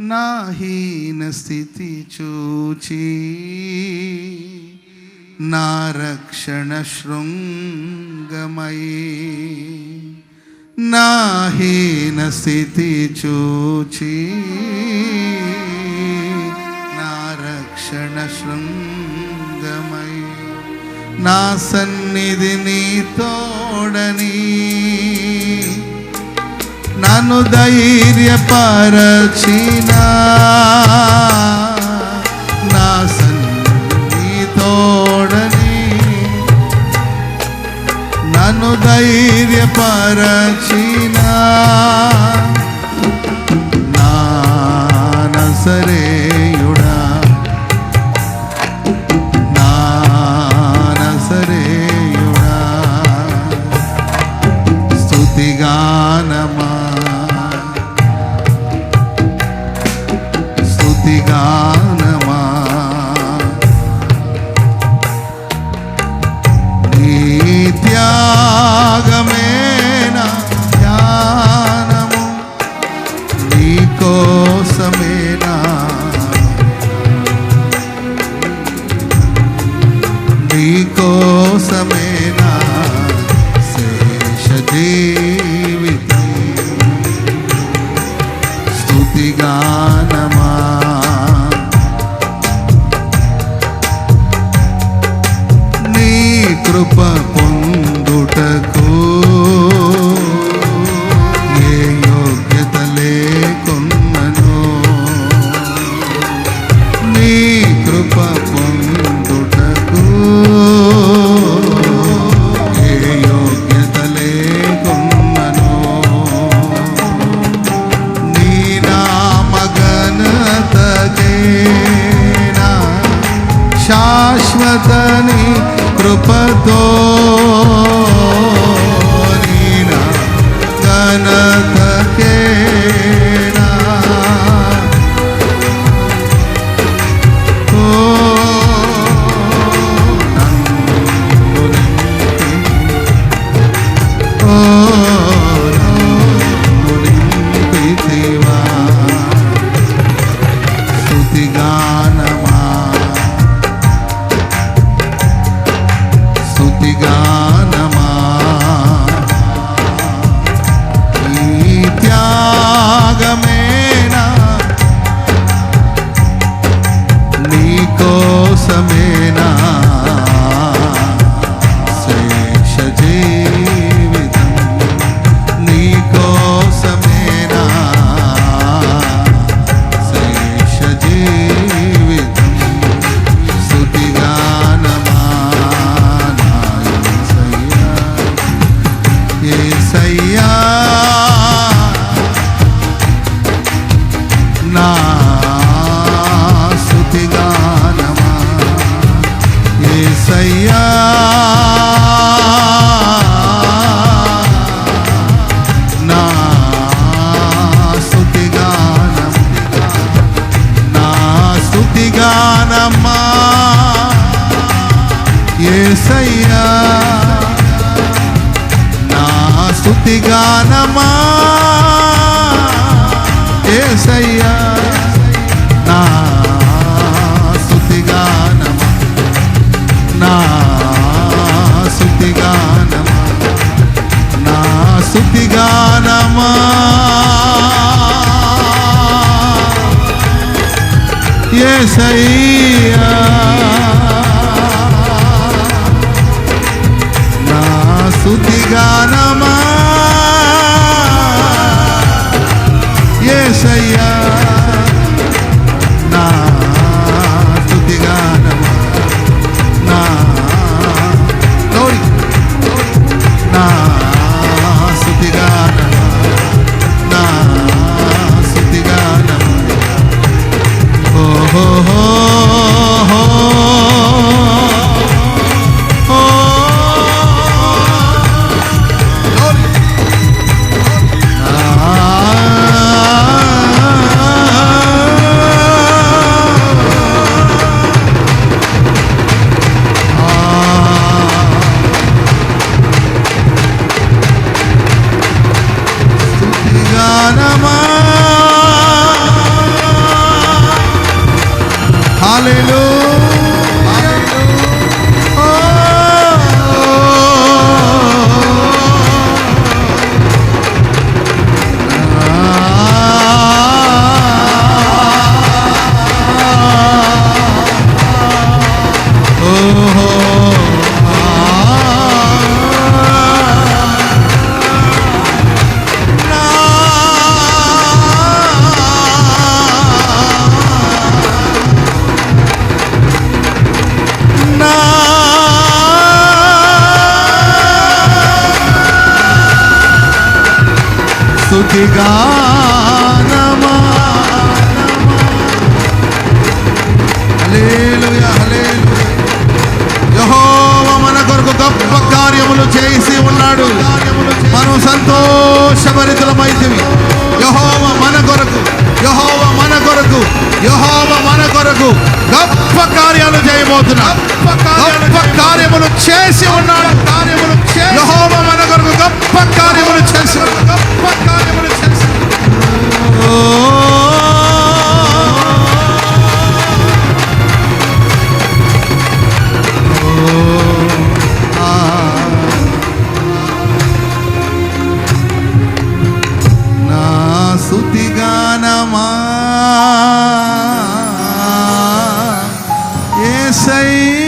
నా హీన స్థితి చూచి నా రక్షణ శృంగమై. నా హీన స్థితి చూచి నా రక్షణ శృంగమై. నా సన్నిధిని తోడనీ నన్ను ధైర్యపరచిన నా సన్ని తోడని నన్ను ధైర్యపరచిన స్తుతిగానమా ఈ త్యాగమేనా? నీ కోసమేనా? ఉన్నానమ్మా ఏసయ్యా నా స్తుతిగానమా ఏసయ్యా నా స్తుతిగానమా నా స్తుతిగానమా నా స్తుతిగానమా యేసయ్యా నా Hallelujah. స్థుతిగా మన కొరకు గొప్ప కార్యములు చేసి ఉన్నాడు. మనం సంతోషభరితులమైతివి యహోవ మన కొరకు యహోవ మన కొరకు యహోవ మన కొరకు గొప్ప కార్యాలు చేయబోతున్నా. గొప్ప కార్యములు చేసి ఉన్నాడు. say